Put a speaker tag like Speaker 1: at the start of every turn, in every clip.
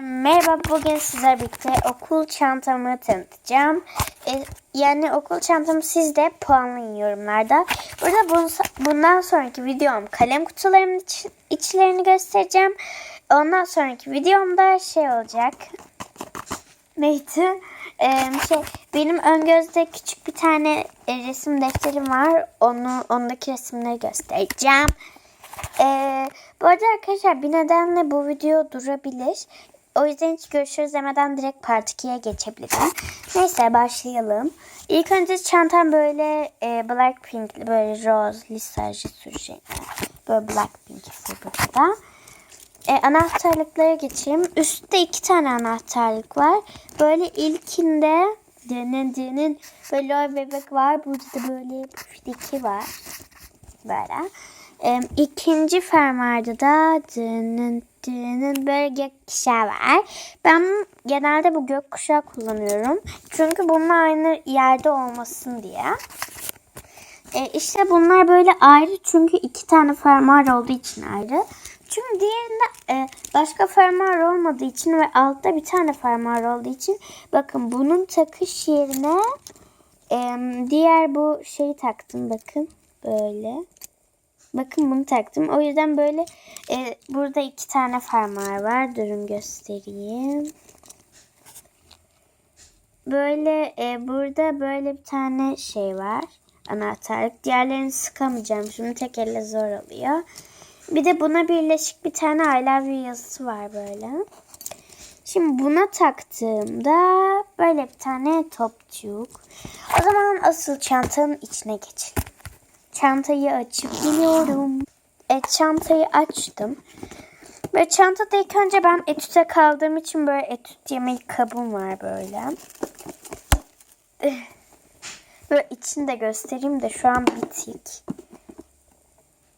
Speaker 1: Merhaba, bugün sizlerle birlikte okul çantamı tanıtacağım. Ee, yani okul çantamı siz de puanlayın yorumlarda. Burada bun- bundan sonraki videom kalem kutularımın iç- içlerini göstereceğim. Ondan sonraki videomda şey olacak. Neydi? Ee, şey, benim ön gözde küçük bir tane e, resim defterim var. Onu ondaki resimleri göstereceğim. Ee, bu arada arkadaşlar bir nedenle bu video durabilir. O yüzden hiç görüşürüz demeden direkt part 2'ye geçebilirim. Neyse başlayalım. İlk önce çantam böyle e, Blackpink'li böyle rose lisajı süreceğim. Böyle Blackpink burada. E, anahtarlıklara geçeyim. Üstte iki tane anahtarlık var. Böyle ilkinde dının dının böyle bebek var. Burada da böyle pufidiki var. Böyle. E, ikinci fermuarda da dının dının böyle gökkuşağı var. Ben genelde bu gökkuşağı kullanıyorum. Çünkü bununla aynı yerde olmasın diye. E, işte bunlar böyle ayrı çünkü iki tane fermuar olduğu için ayrı. Çünkü diğerinde e, başka fermuar olmadığı için ve altta bir tane fermuar olduğu için bakın bunun takış yerine e, diğer bu şeyi taktım bakın böyle. Bakın bunu taktım. O yüzden böyle e, burada iki tane fermuar var. Durun göstereyim. Böyle e, burada böyle bir tane şey var. Anahtarlık. Diğerlerini sıkamayacağım. Şimdi tek elle zor oluyor. Bir de buna birleşik bir tane I love you yazısı var böyle. Şimdi buna taktığımda böyle bir tane topçuk. O zaman asıl çantanın içine geçelim. Çantayı açıp iniyorum. E, çantayı açtım. Ve çantada ilk önce ben etüte kaldığım için böyle etüt yemek kabım var böyle. Böyle içini de göstereyim de şu an bitik.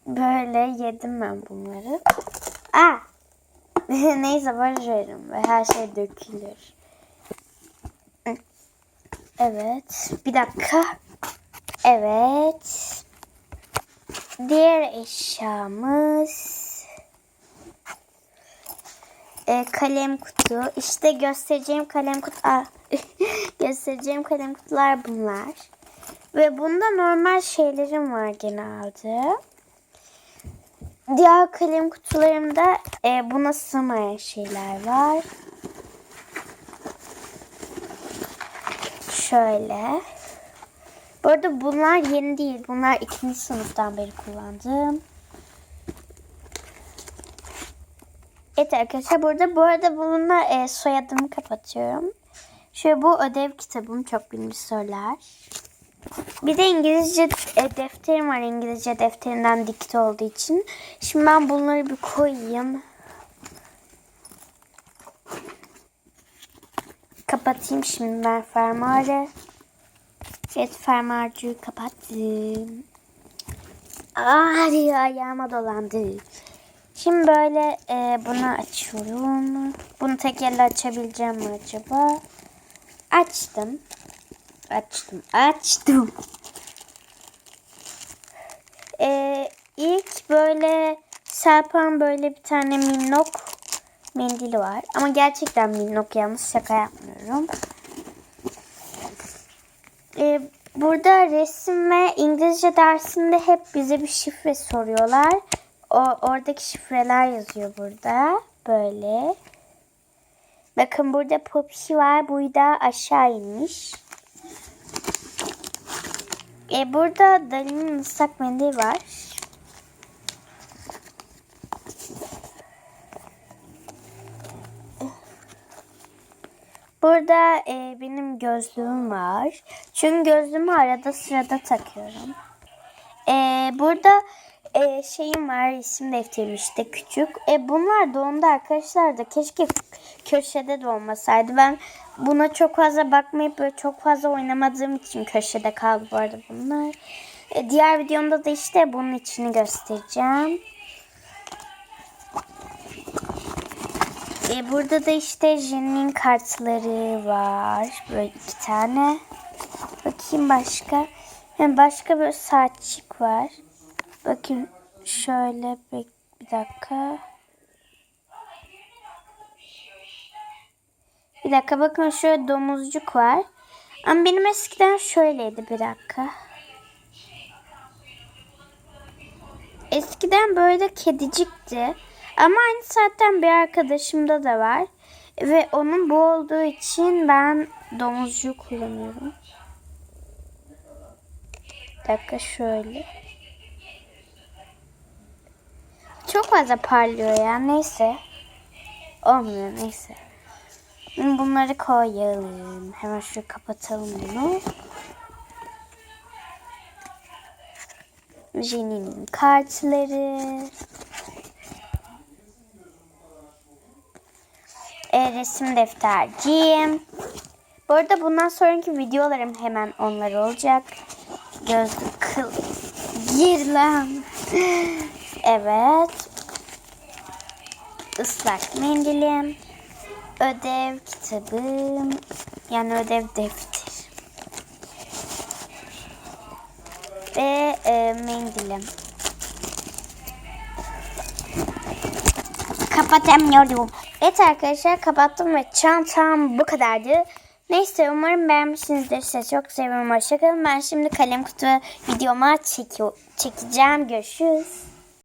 Speaker 1: Böyle yedim ben bunları. Aa! Neyse barışırım ve her şey dökülür. Evet. Bir dakika. Evet. Diğer eşyamız e, kalem kutu. İşte göstereceğim kalem kutu. Göstereceğim kalem kutular bunlar. Ve bunda normal şeylerim var genelde. Diğer kalem kutularımda e, buna sığmayan şeyler var. Şöyle. Bu arada bunlar yeni değil. Bunlar ikinci sınıftan beri kullandığım. Evet arkadaşlar burada bu arada bununla e, soyadımı kapatıyorum. Şöyle bu ödev kitabım çok bilmiş sorular. Bir de İngilizce e, defterim var İngilizce defterinden dikte olduğu için. Şimdi ben bunları bir koyayım. Kapatayım şimdi ben fermuarı. Evet fermuarcıyı kapattım. Aa diyor ayağıma dolandı. Şimdi böyle e, bunu açıyorum. Bunu tek elle açabileceğim mi acaba? Açtım. Açtım. Açtım. E, ilk böyle serpan böyle bir tane minnok mendili var. Ama gerçekten minnok yalnız şaka yapmıyorum. Ee, burada resim ve İngilizce dersinde hep bize bir şifre soruyorlar. O oradaki şifreler yazıyor burada. Böyle. Bakın burada Poppy var. Burada aşağı inmiş. Ee, burada Dali'nin ıslak mendil var. Burada e, benim gözlüğüm var. Çünkü gözlüğümü arada sırada takıyorum. E, burada e, şeyim var isim defterim işte küçük. E, bunlar doğumda arkadaşlar da keşke köşede de olmasaydı. Ben buna çok fazla bakmayıp böyle çok fazla oynamadığım için köşede kaldı bu arada bunlar. E, diğer videomda da işte bunun içini göstereceğim. E, burada da işte Jen'in kartları var. Böyle iki tane. Bakayım başka. Hem başka bir saatçik var. Bakayım şöyle bir, bir dakika. Bir dakika bakın şöyle domuzcuk var. Ama benim eskiden şöyleydi bir dakika. Eskiden böyle kedicikti. Ama aynı saatten bir arkadaşımda da var. Ve onun bu olduğu için ben domuzcuğu kullanıyorum. Bir dakika şöyle. Çok fazla parlıyor ya neyse. Olmuyor neyse. Bunları koyalım. Hemen şöyle kapatalım bunu. Jenny'nin kartları. Resim defterciğim. Bu arada bundan sonraki videolarım hemen onlar olacak. Gözlük kıl. Gir lan. Evet. Islak mendilim. Ödev kitabım. Yani ödev defteri. Ve e, mendilim. Kapatamıyorum. Evet arkadaşlar kapattım ve çantam bu kadardı. Neyse umarım beğenmişsinizdir. Size çok seviyorum. Hoşçakalın. Ben şimdi kalem kutu videoma çekiyor, çekeceğim. Görüşürüz.